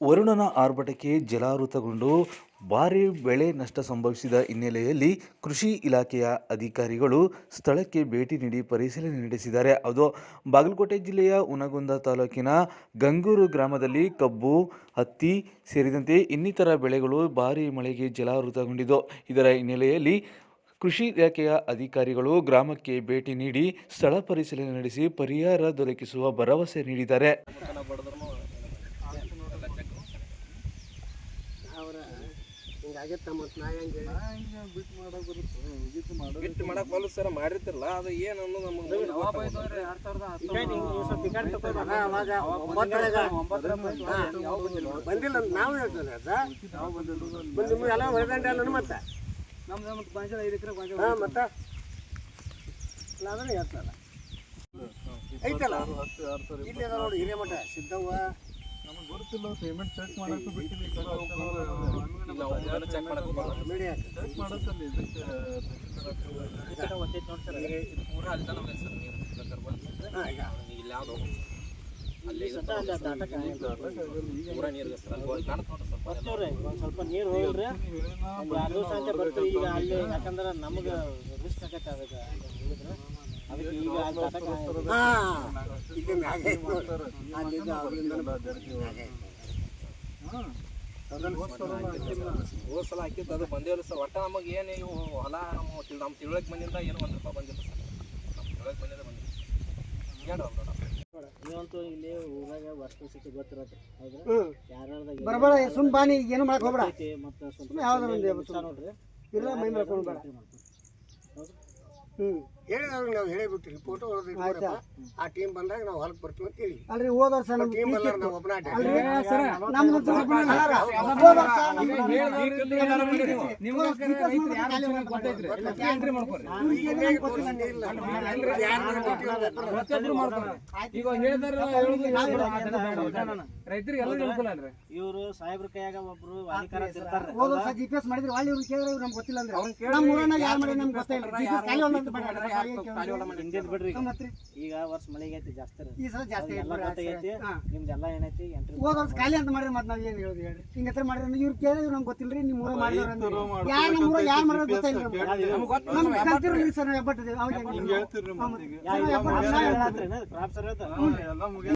ವರುಣನ ಆರ್ಭಟಕ್ಕೆ ಜಲಾವೃತಗೊಂಡು ಭಾರೀ ಬೆಳೆ ನಷ್ಟ ಸಂಭವಿಸಿದ ಹಿನ್ನೆಲೆಯಲ್ಲಿ ಕೃಷಿ ಇಲಾಖೆಯ ಅಧಿಕಾರಿಗಳು ಸ್ಥಳಕ್ಕೆ ಭೇಟಿ ನೀಡಿ ಪರಿಶೀಲನೆ ನಡೆಸಿದ್ದಾರೆ. ಅದು ಬಾಗಲಕೋಟೆ ಜಿಲ್ಲೆಯ ಉನಗುಂದ ತಾಲೂಕಿನ ಗಂಗೂರು ಗ್ರಾಮದಲ್ಲಿ ಕಬ್ಬು, ಹತ್ತಿ ಸೇರಿದಂತೆ ಇನ್ನಿತರ ಬೆಳೆಗಳು ಭಾರೀ ಮಳೆಗೆ ಜಲಾವೃತಗೊಂಡಿದ್ದು. ಇದರ ಹಿನ್ನೆಲೆಯಲ್ಲಿ ಕೃಷಿ ಇಲಾಖೆಯ ಅಧಿಕಾರಿಗಳು ಗ್ರಾಮಕ್ಕೆ ಭೇಟಿ ನೀಡಿ ಸ್ಥಳ ಪರಿಶೀಲನೆ ನಡೆಸಿ ಪರಿಹಾರ ದೊರಕಿಸುವ ಭರವಸೆ ನೀಡಿದ್ದಾರೆ. ಹಿಂಗಾಗೈತೆ ಮತ್ತು ನಾ ಹೆಂಗೆ ಬಿಟ್ಟು ಮಾಡಕ್ ಬಲ್ಲ ಸರ್ ಮಾಡಿರ್ತಿರಲ್ಲ ಅದು ಏನು ಅನ್ನೋದು ನಮಗೆ ಬಂದಿಲ್ಲ. ಅಂತ ನಾವು ಹೇಳ್ತೇವೆ ಅದ ಬಂದು ನಿಮ್ಗೆ ಎಲ್ಲ ಹೊರದಂಡೆ ಅಲ್ಲ ಮತ್ತೆ? ಹಾಂ ಮತ್ತೆ? ಇಲ್ಲ ಅಂದ್ರೆ ಹೇಳ್ತಾರ ಐತಲ್ಲ? ಇಲ್ಲಿ ನೋಡಿ ಹಿರೇಮಠ ಸಿದ್ದವ್ವ. ಚೆಕ್ ಪೂರ ಅಲ್ಲಿ ತನಕ ಸರ್ ನೀರು ಬೇಕಾದ್ರೆ ಬಂದು. ಹಾಂ ಈಗ. ಇಲ್ಲಿ ಯಾವ್ದು ಅಲ್ಲಿ ಪೂರ ನೀರು ಸರ್ ಅಲ್ಲಿ ಕಾಣುತ್ತೆ ಬರ್ತೀವ್ರಿ ಒಂದ್ ಸ್ವಲ್ಪ ನೀರು ಹೋಗಿಲ್ರಿ ಒಂದ್ ಎರಡು ದಿವಸ ಅಂತ ಬರ್ತೀವಿ. ಈಗ ಅಲ್ಲಿ ಯಾಕಂದ್ರೆ ನಮಗೆ ರಿಸ್ಕ್ ಆಗತ್ತೆ ಅದಕ್ಕೆ. ಹೇಳಿದ್ರು ಹೋದ ಸಲ ಹಾಕಿದ್ದು ಅದು ಬಂದಿಲ್ಲ ಸರ್. ಒಟ್ಟ ನಮಗೆ ಏನು ಇವು ಹೊಲ ನಮ್ಮ ತಿಳ್ ನಮ್ಮ ತಿಳುವಳಿಕೆ ಬಂದಿಂದ ಏನು ಒಂದು ರೂಪಾಯಿ ಬಂದಿಲ್ಲ ಸರ್. ನಮ್ಮ ತಿಳುವಳಿಕೆ ಬಂದಿಲ್ಲ. ಬಂದಿಲ್ಲ ಹೇಳ್ರಿ ನೀವಂತೂ ಇಲ್ಲಿ ಊರಾಗ ವಸ್ತು ಗೊತ್ತಿರತ್ತೆ. ಬರಬೇಡ ಸುಮ್ ಬಾನಿ ಏನು ಮಾಡಕ್ ಹೋಗ್ಬೇಡ. ಐತಿ ಮತ್ತೆ ನೋಡ್ರಿ. ಇಲ್ಲ ಮೈ ಹ್ಞೂ ಹೇಳಿದವ್ರಿಗೆ ನಾವು ಹೇಳಿಬಿಟ್ಟು ರಿಪೋರ್ಟ್ ಆ ಟೀಮ್ ಬಂದಾಗ ನಾವು ಹೊರಗೆ ಬರ್ತೀವಿ ಅಂತ ಹೇಳಿ. ಅಲ್ರಿ ಹೋದ ವರ್ಷ ಟೀಮ್ ಅಲ್ಲ ನಾವು ಒಬ್ಬನ ಇವರು ಸಾಹೇಬ್ರ ಕೈಯಾಗ ಒಬ್ರು ಅಧಿಕಾರ ಇರ್ತಾರ್ರಿ. ಹೋದ ವರ್ಷ ಜಿ ಪಿ ಎಸ್ ಮಾಡಿದ್ರೆ ಅಲ್ಲಿ ಇವ್ರು ಕೇಳಿದ್ರೆ ಇವ್ರು ನಮ್ಗೆ ಗೊತ್ತಿಲ್ಲ ಅಂದ್ರೆ. ನಮ್ಮ ಊರನ್ನ ಯಾರು ಮಾಡಿ ನಮ್ಗೆ ಗೊತ್ತಿಲ್ಲ. ಹಿಂದಿದ್ ಬಿಡ್ರಿ ಈಗ. ಈಗ ವರ್ಷ ಮಳೆಗೆ ಐತಿ ಜಾಸ್ತಿ ರೀ ಈ ಸಲ ಜಾಸ್ತಿ ಎಲ್ಲ ಗೊತ್ತಾಗೈತಿ. ನಿಮ್ದೆಲ್ಲ ಏನೈತಿ? ಎಂಟ್ರಿ ಹೋದ ವರ್ಷ ಖಾಲಿ ಅಂತ ಮಾಡ್ರಿ ಮತ್ತೆ ನಾವ್ ಏನ್ ಹೇಳೋದು ಹೇಳಿ ಹಿಂಗ ಹತ್ರ ಮಾಡ್ರಿ ಇವ್ರು ಕೇಳಿದ್ರು ನಂಗೆ ಗೊತ್ತಿಲ್ರಿ ಗೊತ್ತಿಲ್ಲ ರೀ ನಿಮ್ಮ ಊರ ಮಾಡಿದವ್ರು ಅಂದ್ರೆ. ಯಾರು ನಮ್ಮ ಊರ ಯಾರು ಮಾಡೋದು ಗೊತ್ತಿಲ್ಲ ನಮ್ಗೆ. ಕಲ್ತಿರೋ ಸರ್ ಹೆಬ್ಬಟ್ಟಿದೆ ಅವಾಗ ಕ್ರಾಪ್ ಸರ್